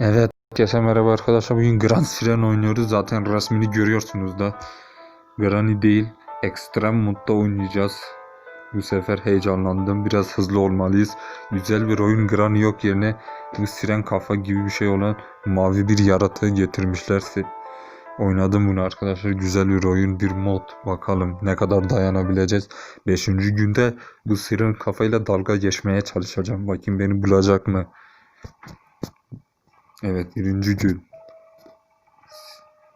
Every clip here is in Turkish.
Evet, herkese merhaba arkadaşlar. Bugün Grand Siren oynuyoruz. Zaten resmini görüyorsunuz da. Granny değil, Extreme Mode'da oynayacağız. Bu sefer heyecanlandım. Biraz hızlı olmalıyız. Güzel bir oyun Granny yok yerine bu siren kafa gibi bir şey olan mavi bir yaratığı getirmişlerse. Oynadım bunu arkadaşlar. Güzel bir oyun, bir mod. Bakalım ne kadar dayanabileceğiz. Beşinci günde bu siren kafayla dalga geçmeye çalışacağım. Bakayım beni bulacak mı? Evet birinci gün.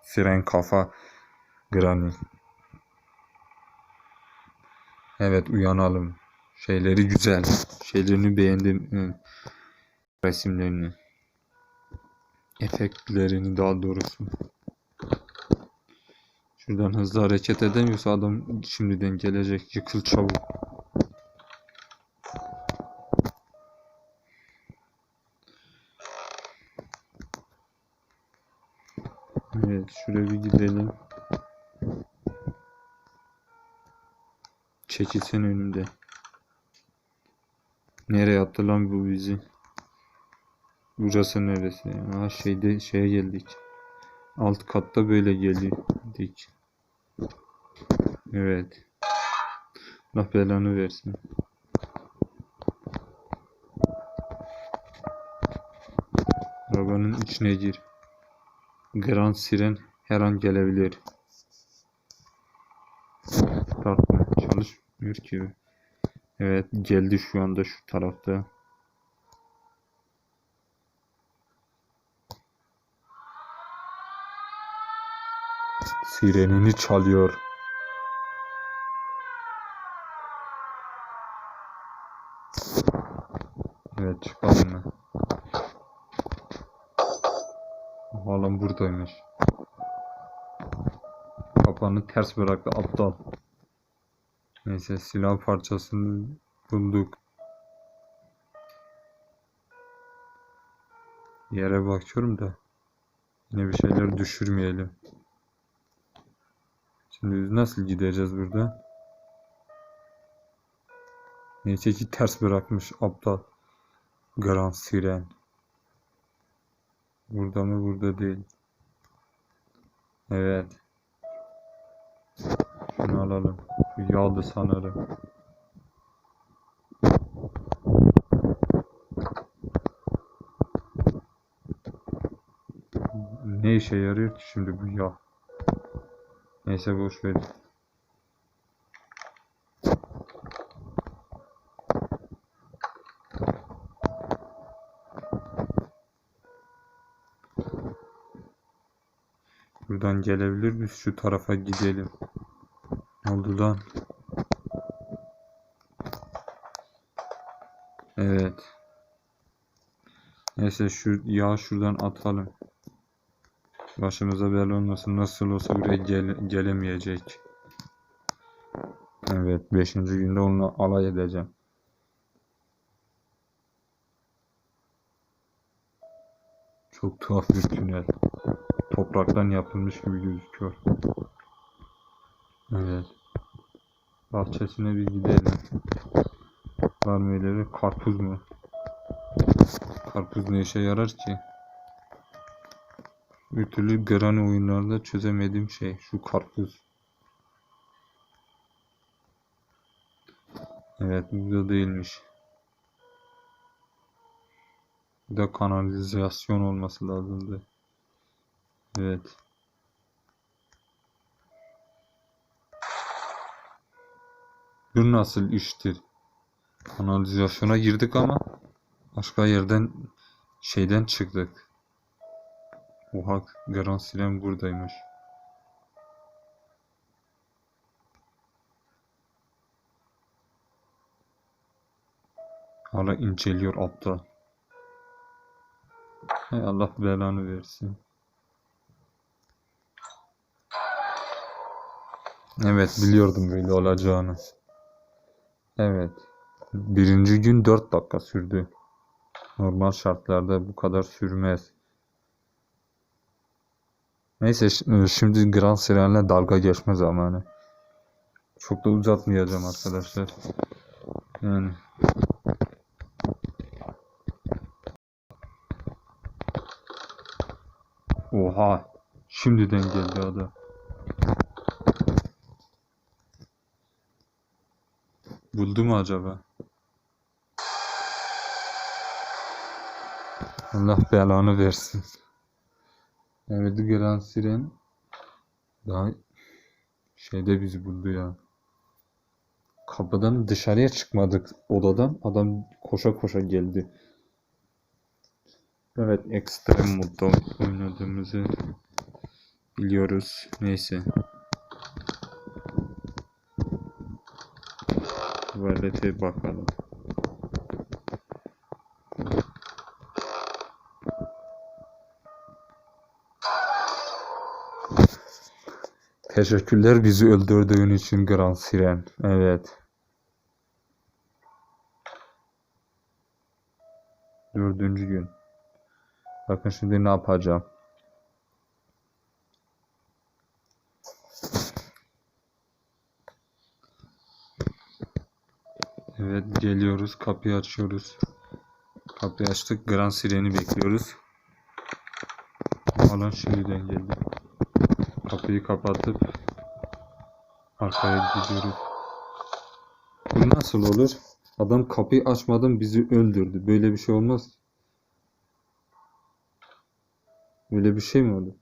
Siren kafa Granny. Evet uyanalım. Şeyleri güzel. Şeylerini beğendim. Resimlerini. Efektlerini daha doğrusu. Şuradan hızlı hareket edemiyorsa adam şimdiden gelecek. Yıkıl çabuk. Evet şuraya bir gidelim. Çekilsen önümde. Nereye attı lan bu bizi? Burası neresi? Ha şeyde şeye geldik. Alt katta böyle geldik. Evet. Allah belanı versin. Arabanın içine gir. Grand Siren her an gelebilir. Tartma çalışmıyor ki. Evet geldi şu anda şu tarafta. Sirenini çalıyor. Hala buradaymış. Kapağını ters bıraktı aptal. Neyse silah parçasını bulduk. Yere bakıyorum da yine bir şeyler düşürmeyelim. Şimdi biz nasıl gideceğiz burada? Neyse ki ters bırakmış aptal. Grand Siren. Burada mı? Burada değil. Evet. Şunu alalım. Şu yağdı sanırım. Ne işe yarıyor ki şimdi bu yağ? Neyse boş ver. Buradan gelebilir biz şu tarafa gidelim. Ne oldu lan? Evet. Neyse şu yağı şuradan atalım. Başımıza bela olmasın. Nasıl olsa buraya gele- gelemeyecek. Evet. Beşinci günde onunla alay edeceğim. Çok tuhaf bir tünel. Topraktan yapılmış gibi gözüküyor. Evet. Bahçesine bir gidelim. Var mı? Karpuz mu? Karpuz ne işe yarar ki? Bir türlü Granny oyunlarda çözemediğim şey şu karpuz. Evet burada değilmiş. Bir de kanalizasyon olması lazımdı. Evet. Bu nasıl iştir? Kanalizasyona girdik ama başka yerden şeyden çıktık. Oha Grand Siren buradaymış. Hala inceliyor aptal. Hay Allah belanı versin. Evet biliyordum böyle olacağını. Evet. Birinci gün 4 dakika sürdü. Normal şartlarda bu kadar sürmez. Neyse e, şimdi Grand Siren'le dalga geçme zamanı. Çok da uzatmayacağım arkadaşlar. Yani Oha. Şimdiden geldi adam. Buldu mu acaba? Allah belanı versin. Evet Grand Siren daha şeyde bizi buldu ya. Kapıdan dışarıya çıkmadık odadan. Adam koşa koşa geldi. Evet ekstrem modda oynadığımızı biliyoruz. Neyse. Tuvalete bakalım. Teşekkürler bizi öldürdüğün için Grand Siren. Evet. Dördüncü gün. Bakın şimdi ne yapacağım. Evet geliyoruz. Kapıyı açıyoruz. Kapıyı açtık. Grand Siren'i bekliyoruz. Alan şimdiden geldi. Kapıyı kapatıp arkaya gidiyoruz. Bu nasıl olur? Adam kapıyı açmadan bizi öldürdü. Böyle bir şey olmaz. Böyle bir şey mi oldu?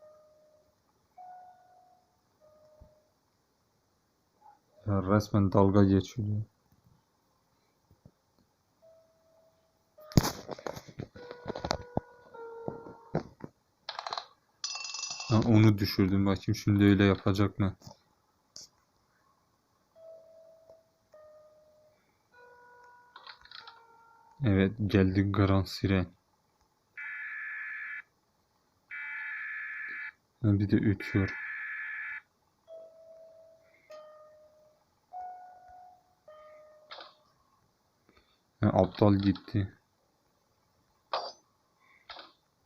Ya resmen dalga geçiyor. ya. Ha, düşürdüm. Bakayım şimdi öyle yapacak mı? Evet geldi Grand Siren. Bir de ötüyor. Ha, aptal gitti.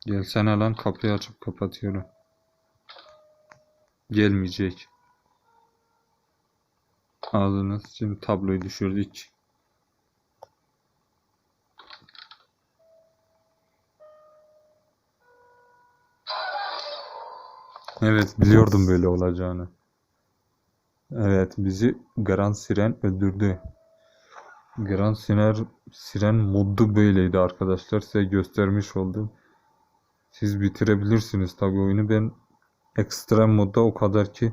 Gelsene lan kapıyı açıp kapatıyorum. Gelmeyecek. Ağzına şimdi tabloyu düşürdük. Evet biliyordum böyle olacağını. Evet bizi Grand Siren öldürdü. Grand Siren, Siren moddu böyleydi arkadaşlar. Size göstermiş oldum. Siz bitirebilirsiniz tabii oyunu. Ben ekstrem modda o kadar ki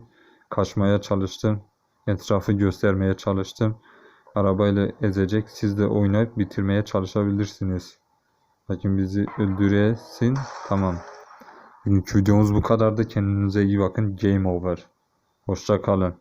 kaçmaya çalıştım. Etrafı göstermeye çalıştım. Arabayla ezecek. Siz de oynayıp bitirmeye çalışabilirsiniz. Bakın bizi öldüresin. Tamam. Bugünkü videomuz bu kadardı. Kendinize iyi bakın. Game over. Hoşça kalın.